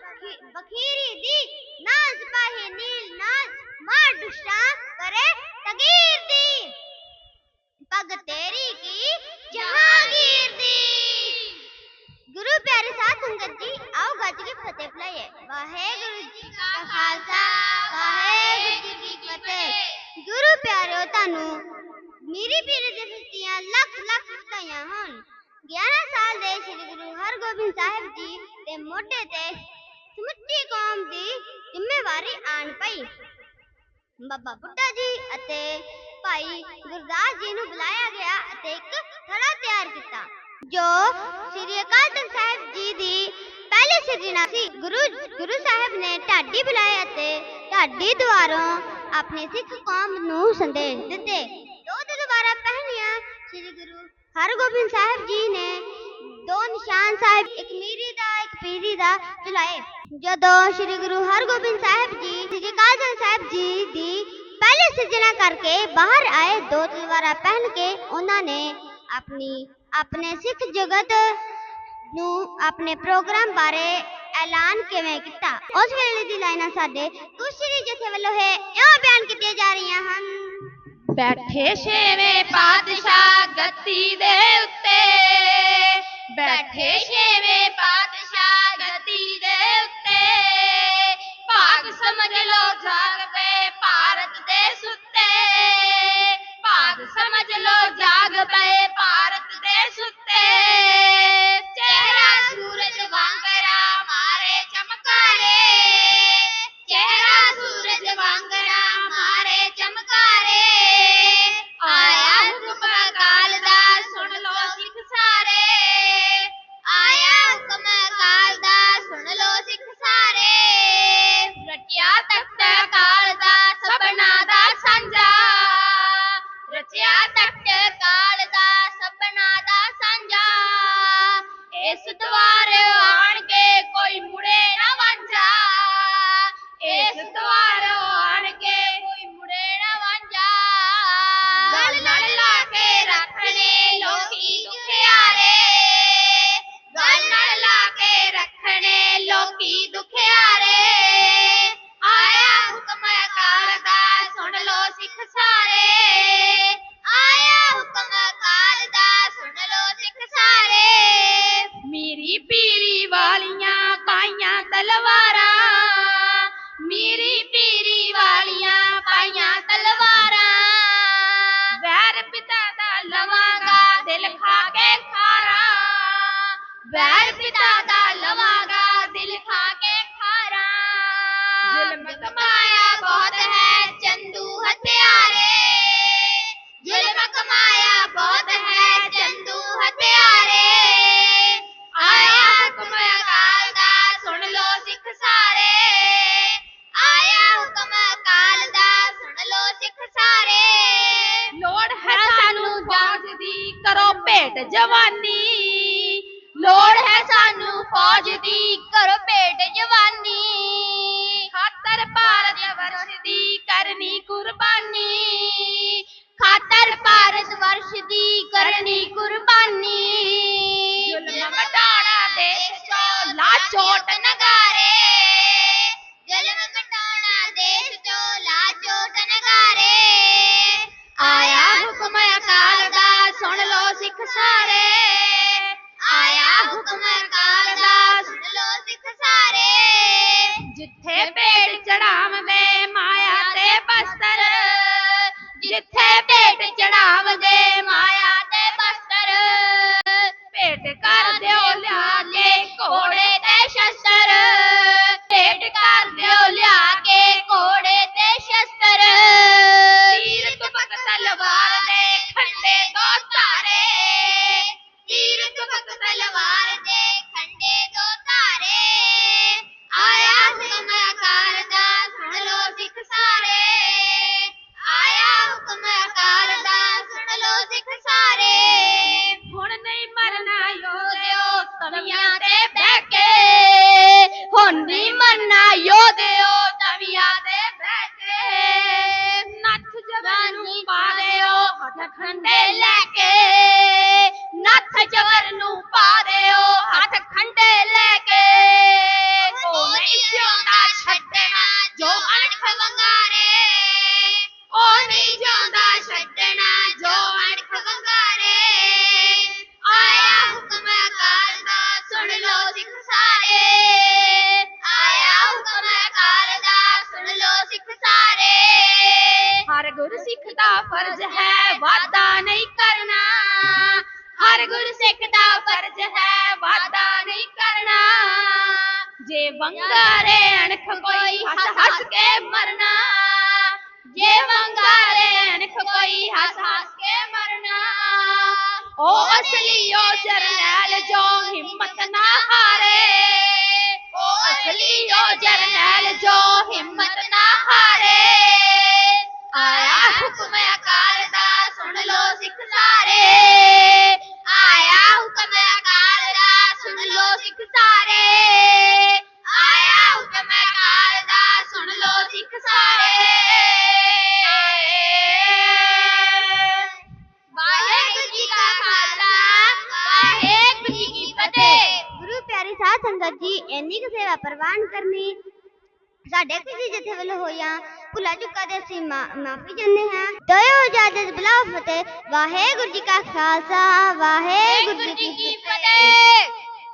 बखीरी दी, नाज पाहे नील नाज, मार दुष्टा करे तगीर दी। पग तेरी की जहांगीर दी। गुरु प्यारे साथ संगत जी, आओ गज की फतेह पिलाइए वाहे गुरु जी का खालसा वाहे गुरु जी की फतेह। गुरु प्यारे, तानू, मेरी पीर दी सस्तियाँ लख लख सस्तियाँ हन। 11 साल दे श्री गुरु हरगोबिंद ਸਾਹਿਬ जी ते मोटे ते ਸਮੁੱਚੀ ਕੌਮ ਦੀ ਜ਼ਿੰਮੇਵਾਰੀ ਆਣ ਪਈ। ਬਾਬਾ ਬੁੱਢਾ ਜੀ ਅਤੇ ਭਾਈ ਗੁਰਦਾਸ ਜੀ ਨੂੰ ਬੁਲਾਇਆ ਗਿਆ ਅਤੇ ਇੱਕ ਥੜਾ ਤਿਆਰ ਕੀਤਾ, ਜੋ ਸ੍ਰੀ ਅਕਾਲ ਤਖਤ ਸਾਹਿਬ ਜੀ ਦੀ ਪਹਿਲੀ ਸਿਰਜਣਾ ਸੀ। ਗੁਰੂ ਗੁਰੂ ਸਾਹਿਬ ਨੇ ਢਾਡੀ ਬੁਲਾਏ ਅਤੇ ਢਾਡੀ ਦੁਆਰੋਂ ਆਪਣੀ ਸਿੱਖ ਕੌਮ ਨੂੰ ਸੰਦੇਸ਼ ਦਿੱਤੇ। ਦੋ ਤਲਵਾਰਾਂ ਪਹਿਨੀਆਂ ਸ੍ਰੀ ਗੁਰੂ ਹਰਗੋਬਿੰਦ ਸਾਹਿਬ ਜੀ ਨੇ ਦੋ ਨਿਸ਼ਾਨ ਸਾਹਿਬ, ਇੱਕ ਮੀਰੀ ਦਾ, ਇੱਕ ਪੀਰੀ ਦਾ ਚਲਾਏ। ਜਦੋਂ ਸ੍ਰੀ ਗੁਰੂ ਹਰਗੋਬਿੰਦ ਸਾਹਿਬ ਜੀ, ਸ੍ਰੀ ਅਕਾਲ ਸਾਹਿਬ ਜੀ ਦੀ ਪਹਿਲੀ ਸਿਰਜਣਾ ਕਰਕੇ ਬਾਹਰ ਆਏ, ਦੋ ਤਲਵਾਰਾਂ ਪਹਿਨ ਕੇ ਉਹਨਾਂ ਨੇ ਆਪਣੀ, ਆਪਣੇ ਸਿੱਖ ਜਗਤ ਨੂੰ ਆਪਣੇ ਪ੍ਰੋਗਰਾਮ ਬਾਰੇ ਐਲਾਨ ਕਿਵੇਂ ਕੀਤਾ? ਉਸ ਵੇਲੇ ਦੀ ਲਾਈਨਾਂ ਸਾਡੇ ਕੁਸ਼ਰੀ ਜਥੇ ਵੱਲੋਂ ਹੈ ਇਉਂ ਬਿਆਨ ਕੀਤੀਆਂ ਜਾ ਰਹੀਆਂ ਹਨ। ਬੈਠੇ ਛੇਵੇਂ ਪਾਤਸ਼ਾਹ ਗੱਦੀ ਦੇ ਉੱਤੇ, ਬੈਠੇ ਛੇਵੇਂ melody ਪੀਰੀ ਵਾਲੀਆਂ ਪਾਈਆਂ ਤਲਵਾਰਾਂ, ਮੇਰੀ ਪੀਰੀ ਵਾਲੀਆਂ ਪਾਈਆਂ ਤਲਵਾਰਾਂ। ਵੈਰ ਪਿਤਾ ਦਾ ਲਵਾਂਗਾ ਦਿਲ ਖਾ ਕੇ ਖਾਰਾ, ਵੈਰ ਪਿਤਾ ਦਾ ਲਵਾਂਗਾ ਦਿਲ ਖਾ ਕੇ ਸਾਰੇ। ਲੋੜ ਹੈ ਸਾਨੂੰ ਫੌਜ ਦੀ ਕਰੋ ਭੇਟ ਜਵਾਨੀ। ਲੋੜ ਹੈ ਸਾਨੂੰ ਫੌਜ ਦੀ ਕਰੋ ਭੇਟ ਜਵਾਨੀ। ਖਾਤਰ ਭਾਰਤ ਵਰਸ਼ ਦੀ ਕਰਨੀ ਕੁਰਬਾਨੀ। ਖਾਤਰ ਭਾਰਤ ਵਰਸ਼ ਦੀ ਕਰਨੀ ਕੁਰਬਾਨੀ। ਜ਼ੁਲਮ ਮਟਾਣਾ ਦੇਸ਼ ਚੋਂ ਲਾ ਚੋਟ ਨਗਾਰੇ। ਖੰਡੇ ਲੈ ਕੇ ਨੱਥ ਜਵਰ ਨੂੰ ਪਾ ਦਿਓ, ਹੱਥ ਖੰਡੇ ਲੈ ਕੇ। ਕੋਈ ਜਿਉਂਦਾ ਛੱਡਣਾ, ਜੋ ਅਣਖ ਵੰਗਾਰੇ। ਕੋਈ ਜਿਉਂਦਾ ਛੱਡਣਾ, ਜੋ ਅਣਖ ਵੰਗਾਰੇ। ਆਇਆ ਹੁਕਮ ਅਕਾਲ ਦਾ, ਸੁਣ ਲੋ ਸਿੱਖ ਸਾਰੇ। ਗੁਰਸਿੱਖ ਦਾ ਫਰਜ਼ ਹੈ ਵਾਦਾ ਨਹੀਂ ਕਰਨਾ ਹਰ ਗੁਰਸਿੱਖ ਦਾ ਫਰਜ਼ ਹੈ ਵਾਦਾ ਨਹੀਂ ਕਰਨਾ ਜੇ ਵੰਗਾਰੇ ਅਣਖ ਕੋਈ ਹੱਸ ਹੱਸ ਕੇ ਮਰਨਾ ਜੇ ਵੰਗਾਰੇ ਅਣਖ ਕੋਈ ਹੱਸ ਹੱਸ ਕੇ ਮਰਨਾ ਉਹ ਅਸਲੀ ਉਹ ਜਰਨੈਲ ਜੋ ਹਿੰਮਤ ਨਾ ਹਾਰੇ ਉਹ ਅਸਲੀ ਉਹ ਜਰਨੈਲ ਜੋ ਹਿੰਮਤ ਨਾ ਸੁਣ ਲੋ ਸਿੱਖ ਸਾਰੇ। ਆਇਆ ਹੁਕਮ ਅਕਾਲ ਦਾ, ਸੁਣ ਲੋ ਸਿੱਖ ਸਾਰੇ। ਆਇਆ ਹੁਕਮ ਅਕਾਲ ਦਾ, ਸੁਣ ਲੋ ਸਿੱਖ ਸਾਰੇ। ਵਾਹਿਗੁਰੂ ਜੀ ਕਾ ਖਾਲਸਾ, ਵਾਹਿਗੁਰੂ ਜੀ ਕੀ ਫਤਿਹ। ਗੁਰੂ ਪਿਆਰੀ ਸਾਧ ਸੰਗਤ ਜੀ, ਇੰਨੀ ਕੁ ਸੇਵਾ ਪ੍ਰਵਾਨ ਕਰਨੀ ਸਾਡੇ ਕਿਸੇ ਜਥੇ ਵੱਲੋਂ ਹੋਈਆਂ ਭੁਲਾ ਚੁੱਕਾ ਦੇ ਅਸੀਂ ਮਾਫੀ ਚਾਹੁੰਦੇ ਹਾਂ। ਦਇਓ ਇਜਾਜ਼ਤ ਬਲਾ ਫਤਿਹ ਵਾਹਿਗੁਰੂ ਜੀ ਕਾ ਖਾਲਸਾ ਵਾਹਿਗੁਰੂ ਜੀ ਕੀ ਫਤਿਹ।